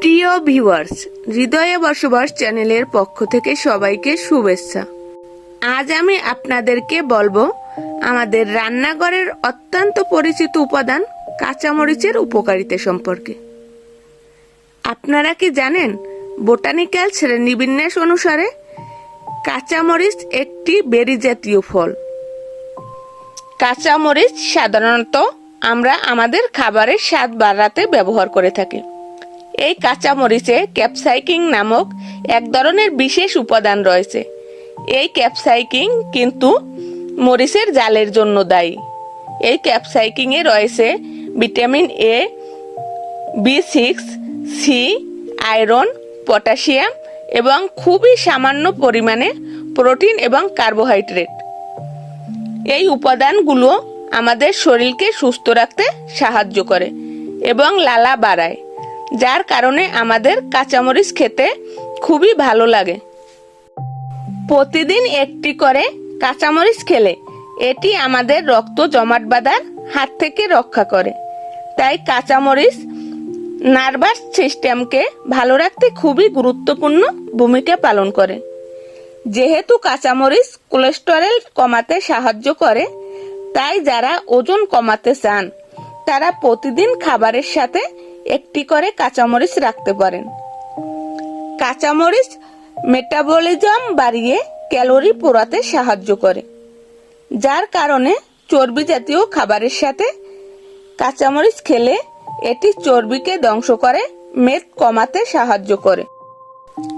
প্রিয় ভিউয়ার্স, হৃদয়ে বসবাস চ্যানেলের পক্ষ থেকে সবাইকে শুভেচ্ছা। আজ আমি আপনাদেরকে বলব আমাদের রান্নাঘরের অত্যন্ত পরিচিত উপাদান কাঁচামরিচের উপকারিতা সম্পর্কে। আপনারা কি জানেন, বোটানিক্যাল শ্রেণীবিন্যাস অনুসারে কাঁচামরিচ একটি বেরি জাতীয় ফল। কাঁচামরিচ সাধারণত আমরা আমাদের খাবারের স্বাদ বাড়াতে ব্যবহার করে থাকি। এই কাঁচামরিচে ক্যাপসাইকিং নামক এক ধরনের বিশেষ উপাদান রয়েছে। এই ক্যাপসাইকিং কিন্তু মরিচের জালের জন্য দায়ী। এই ক্যাপসাইকিংয়ে রয়েছে vitamin A B six C iron, potassium এবং খুবই সামান্য পরিমাণে প্রোটিন এবং কার্বোহাইড্রেট। এই উপাদানগুলো আমাদের শরীরকে সুস্থ রাখতে সাহায্য করে এবং লালা বাড়ায়। যার কারণে আমাদের কাঁচামরিচ খেতে খুবই ভালো লাগে। প্রতিদিন একটি করে কাঁচামরিচ খেলে এটি আমাদের রক্ত জমাট বাঁধার হাত থেকে রক্ষা করে। তাই কাঁচামরিচ নার্ভাস সিস্টেমকে ভালো রাখতে খুবই গুরুত্বপূর্ণ ভূমিকা পালন করে। যেহেতু কাঁচামরিচ কোলেস্টেরল কমাতে সাহায্য করে, তাই যারা ওজন কমাতে চান, তারা প্রতিদিন খাবারের সাথে একটি করে কাঁচামরিচ রাখতে পারেন। কাঁচামরিচ মেটাবলিজম বাড়িয়ে ক্যালোরি পোড়াতে সাহায্য করে, যার কারণে চর্বি জাতীয় খাবারের সাথে কাঁচামরিচ খেলে এটি চর্বিকে ধ্বংস করে, মেদ কমাতে সাহায্য করে।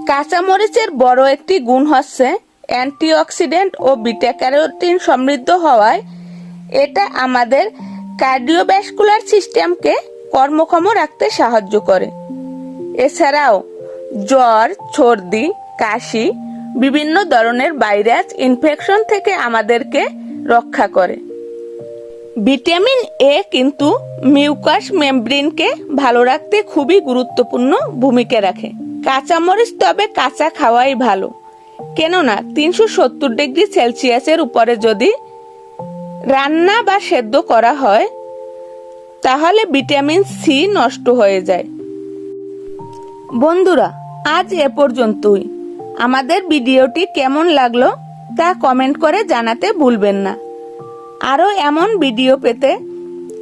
কাঁচামরিচের বড় একটি গুণ হচ্ছে অ্যান্টিঅক্সিডেন্ট ও বিটা ক্যারোটিন সমৃদ্ধ হওয়ায় এটা আমাদের কার্ডিওভ্যাসকুলার সিস্টেমকে কর্মক্ষম রাখতে সাহায্য করে। এছাড়াও জ্বর, সর্দি, কাশি, বিভিন্ন ধরনের ভাইরাস ইনফেকশন থেকে আমাদেরকে রক্ষা করে। ভিটামিন এ কিন্তু মিউকাস মেমব্রেনকে ভালো রাখতে খুবই গুরুত্বপূর্ণ ভূমিকা রাখে। কাঁচামরিচ তবে কাঁচা খাওয়াই ভালো। কেননা তিনশো সত্তর ডিগ্রি সেলসিয়াসের উপরে যদি রান্না বা সেদ্ধ করা হয় তাহলে ভিটামিন সি নষ্ট হয়ে যায়। বন্ধুরা, আজ এ পর্যন্তই। আমাদের ভিডিওটি কেমন লাগল তা কমেন্ট করে জানাতে ভুলবেন না। আরও এমন ভিডিও পেতে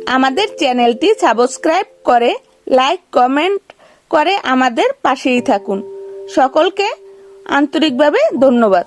আমাদের চ্যানেলটি সাবস্ক্রাইব করে, লাইক, কমেন্ট করে আমাদের পাশেই থাকুন। সকলকে আন্তরিকভাবে ধন্যবাদ।